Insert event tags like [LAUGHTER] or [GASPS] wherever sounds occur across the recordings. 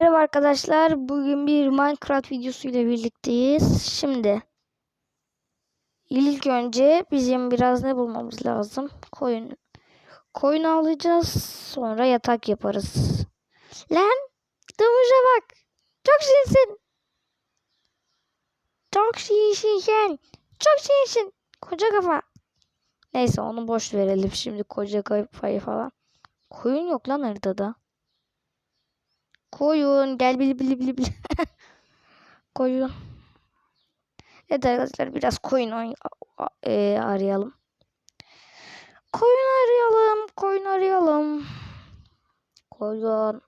Merhaba arkadaşlar. Bugün bir Minecraft videosu ile birlikteyiz. Şimdi ilk önce bizim biraz ne bulmamız lazım? Koyun. Koyun alacağız. Sonra yatak yaparız. Lan domuz'a bak. Çok şirinsin. Çok şirinsin. Çok şirinsin. Koca kafa. Neyse onu boş verelim şimdi koca kafayı falan. Koyun yok lan haritada. Koyun gel bili bili bili bili. [LAUGHS] koyun. Evet arkadaşlar biraz koyun e, arayalım. Koyun arayalım. Koyun arayalım. Koyun.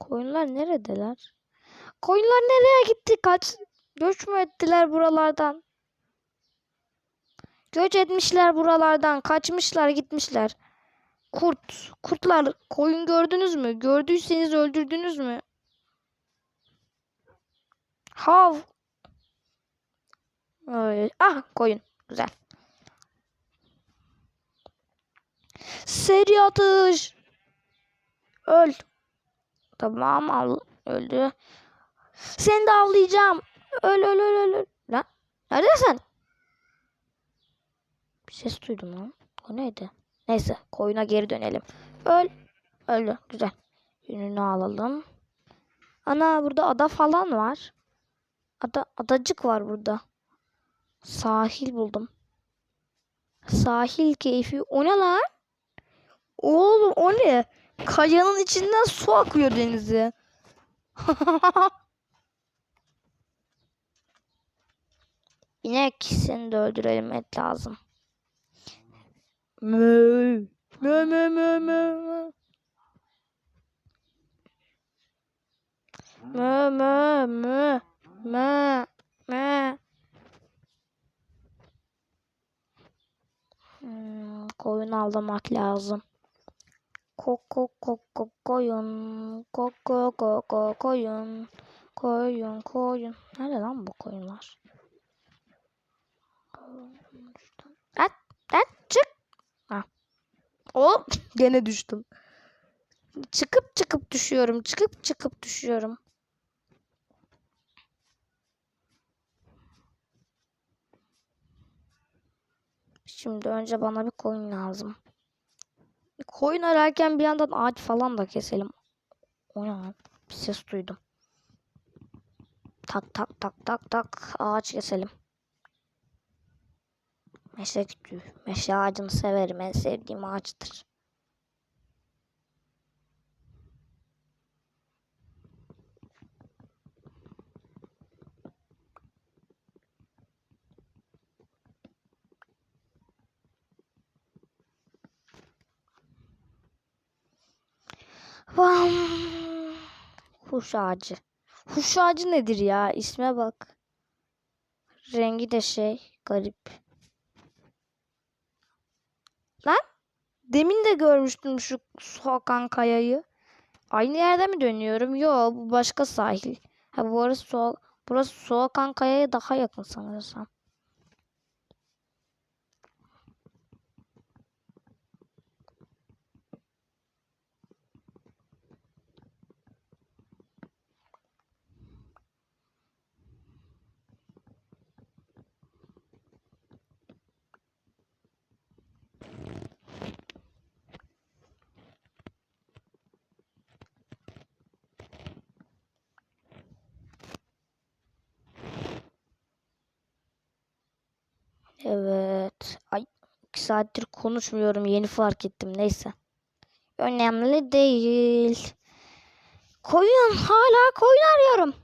Koyunlar neredeler? Koyunlar nereye gitti? Kaç göç mü ettiler buralardan? Göç etmişler buralardan. Kaçmışlar gitmişler. Kurt. Kurtlar. Koyun gördünüz mü? Gördüyseniz öldürdünüz mü? Hav. Ah koyun. Güzel. Seri atış. Öl. Tamam al. Öldü. Seni de avlayacağım. Öl öl öl öl. öl. Lan. Neredesin? Bir ses duydum lan. O neydi? Neyse koyuna geri dönelim. Öl. Öldü. Güzel. Yününü alalım. Ana burada ada falan var. Ada, adacık var burada. Sahil buldum. Sahil keyfi. O ne lan? Oğlum o ne? Kayanın içinden su akıyor denize. [LAUGHS] İnek seni de öldürelim et lazım. Mö. Mö mö mö mö mö. Mö mö mö. Mö. Hmm, koyun avlamak lazım. Koko koko koyun. Koko koko koyun. Koyun koyun. Nerede lan bu koyunlar? O gene düştüm. Çıkıp çıkıp düşüyorum. Çıkıp çıkıp düşüyorum. Şimdi önce bana bir koyun lazım. Koyun ararken bir yandan ağaç falan da keselim. O? Bir ses duydum. Tak tak tak tak tak ağaç keselim. Meşe kütüğü. Meşe ağacını severim. En sevdiğim ağaçtır. Vam. Huş ağacı. Huş ağacı nedir ya? İsme bak. Rengi de şey garip. Demin de görmüştüm şu su akan kayayı. Aynı yerde mi dönüyorum? Yo bu başka sahil. Ha bu arası su, burası su akan kayaya daha yakın sanırsam. Evet. Ay iki saattir konuşmuyorum. Yeni fark ettim. Neyse. Önemli değil. Koyun. Hala koyun arıyorum.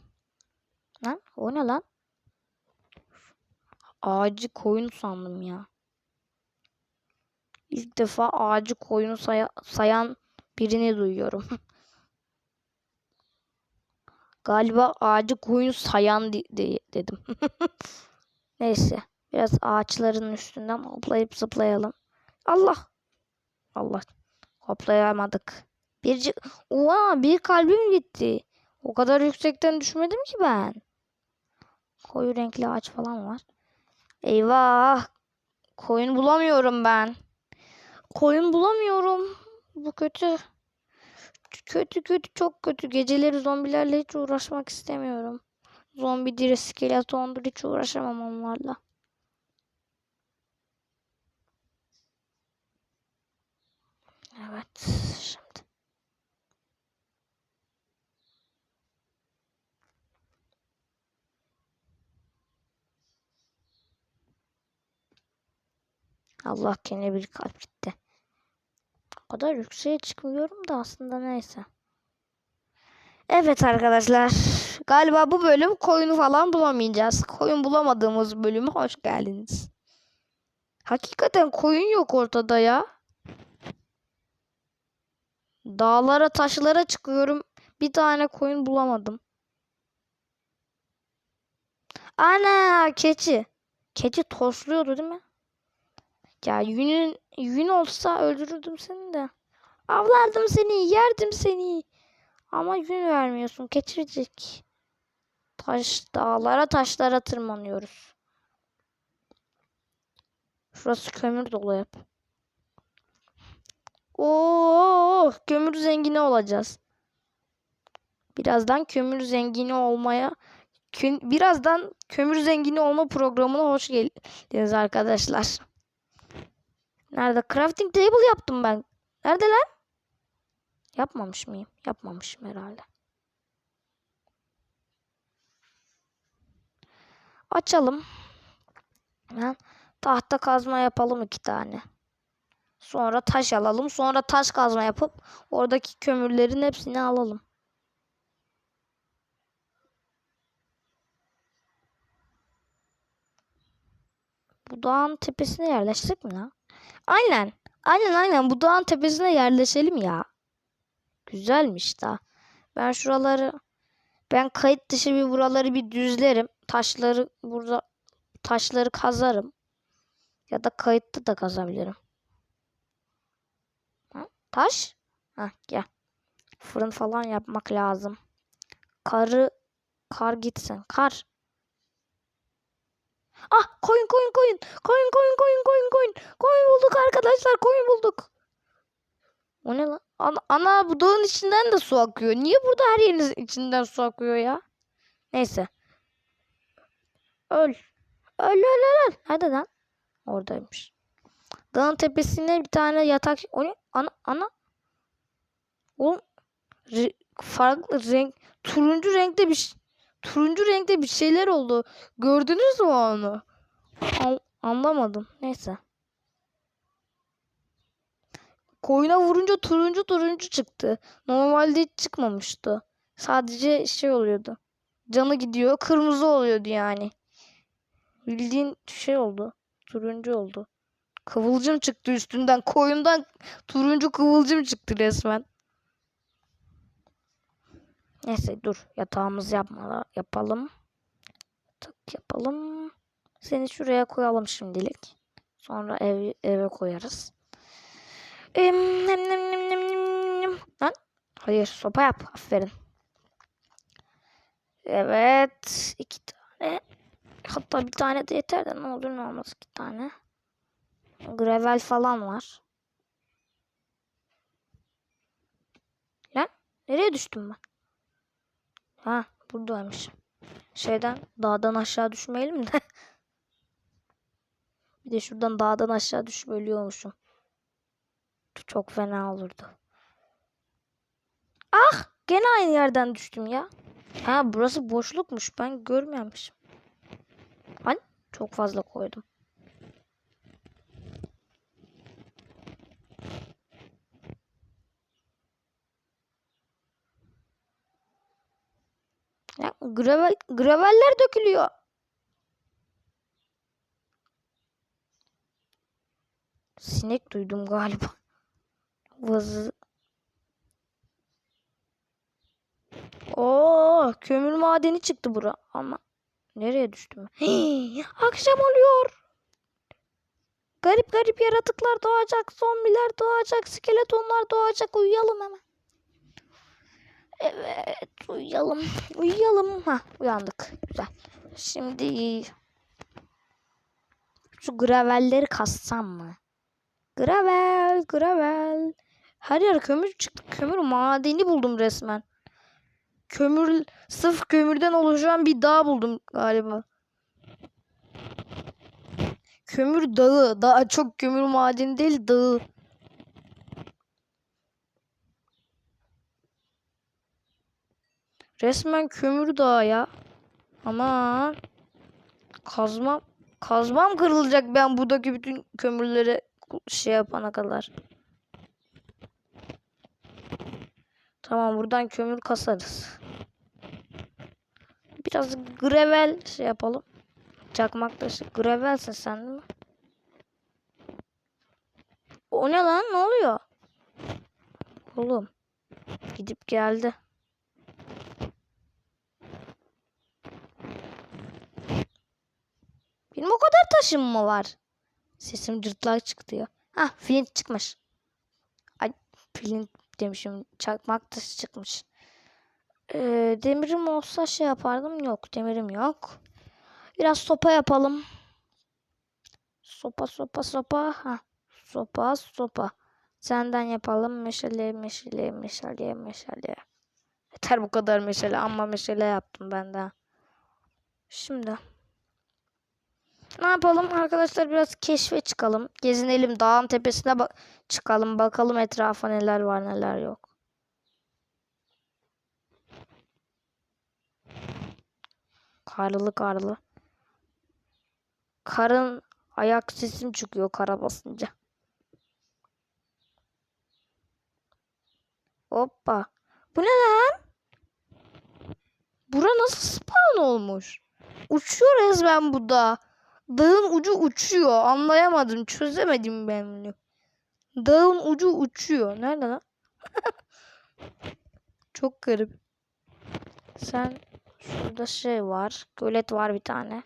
Lan o ne lan? Ağacı koyun sandım ya. İlk defa ağacı koyun saya- sayan birini duyuyorum. [LAUGHS] Galiba ağacı koyun sayan de- dedim. [LAUGHS] Neyse. Biraz ağaçların üstünden hoplayıp zıplayalım. Allah. Allah. Hoplayamadık. Bir Oha, bir kalbim gitti. O kadar yüksekten düşmedim ki ben. Koyu renkli ağaç falan var. Eyvah. Koyun bulamıyorum ben. Koyun bulamıyorum. Bu kötü. Kötü kötü çok kötü. Geceleri zombilerle hiç uğraşmak istemiyorum. Zombi diri skeletondur hiç uğraşamam onlarla. Evet şimdi. Allah gene bir kalp gitti. O kadar yükseğe çıkmıyorum da aslında neyse. Evet arkadaşlar. Galiba bu bölüm koyunu falan bulamayacağız. Koyun bulamadığımız bölüme hoş geldiniz. Hakikaten koyun yok ortada ya. Dağlara taşlara çıkıyorum. Bir tane koyun bulamadım. Ana keçi. Keçi tosluyordu değil mi? Ya yünün yün olsa öldürürdüm seni de. Avlardım seni, yerdim seni. Ama yün vermiyorsun keçircik. Taş dağlara taşlara tırmanıyoruz. Şurası kömür dolu hep. Oo, kömür zengini olacağız. Birazdan kömür zengini olmaya birazdan kömür zengini olma programına hoş geldiniz arkadaşlar. Nerede? Crafting table yaptım ben. Nerede lan? Yapmamış mıyım? Yapmamışım herhalde. Açalım. Hemen tahta kazma yapalım iki tane. Sonra taş alalım. Sonra taş kazma yapıp oradaki kömürlerin hepsini alalım. Bu dağın tepesine yerleştik mi lan? Aynen. Aynen aynen. Bu dağın tepesine yerleşelim ya. Güzelmiş da. Ben şuraları ben kayıt dışı bir buraları bir düzlerim. Taşları burada taşları kazarım. Ya da kayıtta da kazabilirim. Taş? Ha, gel. Fırın falan yapmak lazım. Karı kar gitsin. Kar. Ah koyun koyun koyun. Koyun koyun koyun koyun koyun. Koyun bulduk arkadaşlar. Koyun bulduk. O ne lan? Ana, ana bu dağın içinden de su akıyor. Niye burada her yerin içinden su akıyor ya? Neyse. Öl. Öl öl öl. öl. Hadi lan. Oradaymış. Dağın tepesine bir tane yatak. O ne? Ana ana. Oğlum re- farklı renk turuncu renkte bir turuncu renkte bir şeyler oldu. Gördünüz mü onu? An- anlamadım. Neyse. Koyuna vurunca turuncu turuncu çıktı. Normalde hiç çıkmamıştı. Sadece şey oluyordu. Canı gidiyor. Kırmızı oluyordu yani. Bildiğin şey oldu. Turuncu oldu. Kıvılcım çıktı üstünden. Koyundan turuncu kıvılcım çıktı resmen. Neyse dur. Yatağımızı yapmalı, yapalım. Yatak yapalım. Seni şuraya koyalım şimdilik. Sonra ev, eve koyarız. Lan. Hayır sopa yap. Aferin. Evet. iki tane. Hatta bir tane de yeter de ne olur ne olmaz iki tane. Gravel falan var. Lan nereye düştüm ben? Ha buradaymış. Şeyden dağdan aşağı düşmeyelim de. [LAUGHS] bir de şuradan dağdan aşağı düşüp ölüyormuşum. Çok fena olurdu. Ah! Gene aynı yerden düştüm ya. Ha burası boşlukmuş. Ben görmemişim. Hani çok fazla koydum. Ya, gravel, graveller dökülüyor. Sinek duydum galiba. Vızı. Oo, kömür madeni çıktı bura. Ama nereye düştüm akşam oluyor. Garip garip yaratıklar doğacak, zombiler doğacak, skeletonlar doğacak. Uyuyalım hemen. Evet, uyuyalım. Uyuyalım. Ha, uyandık. Güzel. Şimdi şu gravelleri kassam mı? Gravel, gravel. Her yer kömür çıktı. Kömür madeni buldum resmen. Kömür, sırf kömürden oluşan bir dağ buldum galiba. Kömür dağı. Daha çok kömür madeni değil dağı. Resmen kömür dağı ya. Ama kazmam kazmam kırılacak ben buradaki bütün kömürleri şey yapana kadar. Tamam buradan kömür kasarız. Biraz gravel şey yapalım. Çakmak taşı. Gravelsin sen değil mi? O ne lan? Ne oluyor? Oğlum. Gidip geldi. Benim o kadar taşım mı var? Sesim cırtlak çıktı ya. Hah flint çıkmış. Ay flint demişim. Çakmak taşı çıkmış. Ee, demirim olsa şey yapardım. Yok demirim yok. Biraz sopa yapalım. Sopa sopa sopa. Ha. Sopa sopa. Senden yapalım. Meşale meşale meşale meşale. Yeter bu kadar meşale. Ama meşale yaptım ben de. Şimdi. Ne yapalım arkadaşlar biraz keşfe çıkalım. Gezinelim dağın tepesine bak çıkalım bakalım etrafa neler var neler yok. Karlı karlı. Karın ayak sesim çıkıyor kara basınca. Hoppa. Bu ne lan? Bura nasıl spawn olmuş? Uçuyor resmen bu da. Dağın ucu uçuyor. Anlayamadım. Çözemedim ben bunu. Dağın ucu uçuyor. Nerede lan? [LAUGHS] Çok garip. Sen şurada şey var. Gölet var bir tane.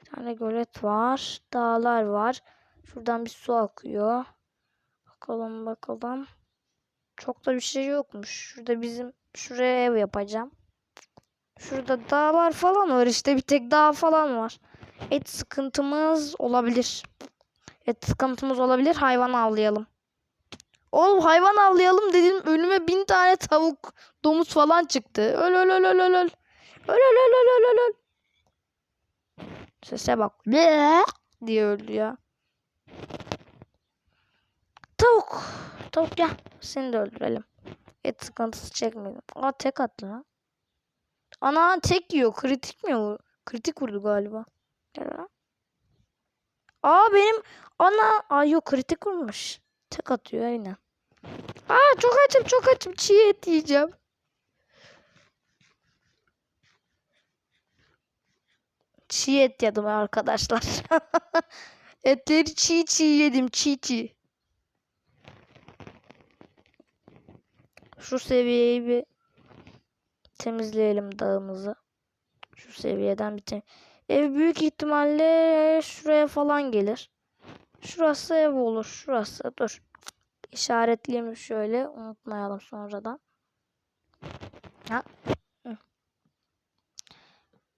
Bir tane gölet var. Dağlar var. Şuradan bir su akıyor. Bakalım bakalım. Çok da bir şey yokmuş. Şurada bizim şuraya ev yapacağım. Şurada dağlar falan var işte. Bir tek dağ falan var. Et sıkıntımız olabilir. Et sıkıntımız olabilir. Hayvan avlayalım. Oğlum hayvan avlayalım dedim. Önüme bin tane tavuk, domuz falan çıktı. Öl öl öl öl öl öl. Öl öl öl öl öl öl öl. Sese bak. Bleh diye öldü ya. Tavuk. Tavuk gel. Seni de öldürelim. Et sıkıntısı çekmeyelim. Aa tek attı lan. Ana tek yiyor. Kritik mi o? Kritik vurdu galiba. Lan. Aa benim ana. Aa yok kritik vurmuş. Tek atıyor aynen. Aa çok açım çok açım. Çiğ et yiyeceğim. Çiğ et yedim arkadaşlar. [LAUGHS] Etleri çiğ çiğ yedim çiğ çiğ. Şu seviyeyi bir temizleyelim dağımızı. Şu seviyeden bir tem Ev büyük ihtimalle şuraya falan gelir. Şurası ev olur. Şurası. Dur. İşaretleyeyim şöyle. Unutmayalım sonradan. Ha.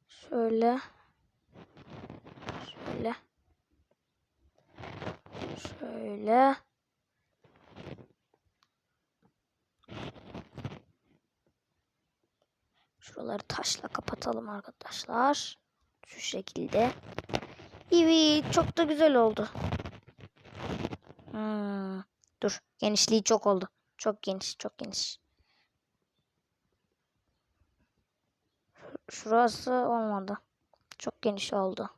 Şöyle. Şöyle. Şöyle. Şuraları taşla kapatalım arkadaşlar. Şu şekilde. Evet çok da güzel oldu. Hmm, dur genişliği çok oldu. Çok geniş çok geniş. Şurası olmadı. Çok geniş oldu.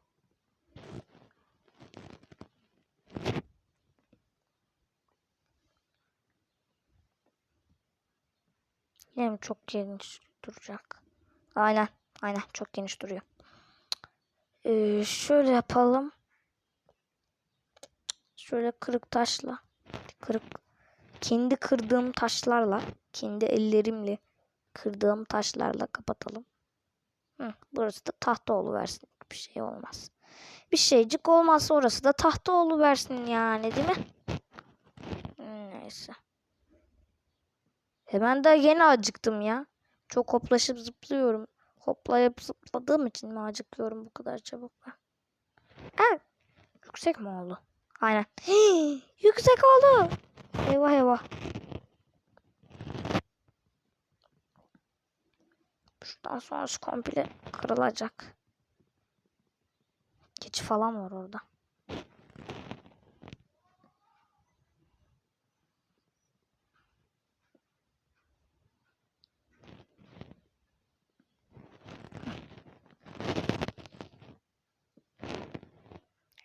Yine mi çok geniş duracak? Aynen. Aynen. Çok geniş duruyor. Ee, şöyle yapalım. Şöyle kırık taşla. Kırık. Kendi kırdığım taşlarla. Kendi ellerimle kırdığım taşlarla kapatalım. Hı, burası da tahta versin. Bir şey olmaz. Bir şeycik olmazsa orası da tahta versin yani değil mi? Neyse. Hemen daha yeni acıktım ya. Çok hoplaşıp zıplıyorum hoplayıp zıpladığım için mi acıkıyorum bu kadar çabuk ben? Ha, yüksek mi oldu? Aynen. Hii, [GASPS] yüksek oldu. Eyvah eyvah. Şuradan sonrası komple kırılacak. Keçi falan var orada.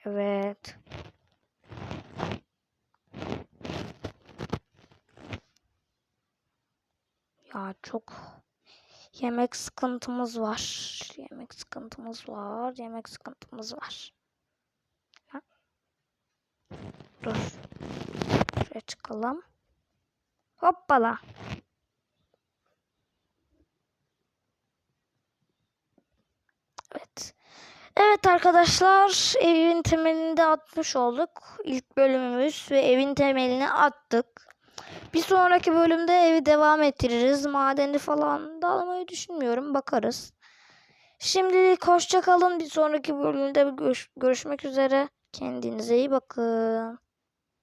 Evet. Ya çok yemek sıkıntımız var. Yemek sıkıntımız var. Yemek sıkıntımız var. Ha? Dur. Şuraya çıkalım. Hoppala. Evet. Evet arkadaşlar evin temelini de atmış olduk. İlk bölümümüz ve evin temelini attık. Bir sonraki bölümde evi devam ettiririz. Madeni falan da almayı düşünmüyorum. Bakarız. Şimdilik hoşça kalın. Bir sonraki bölümde görüş- görüşmek üzere. Kendinize iyi bakın.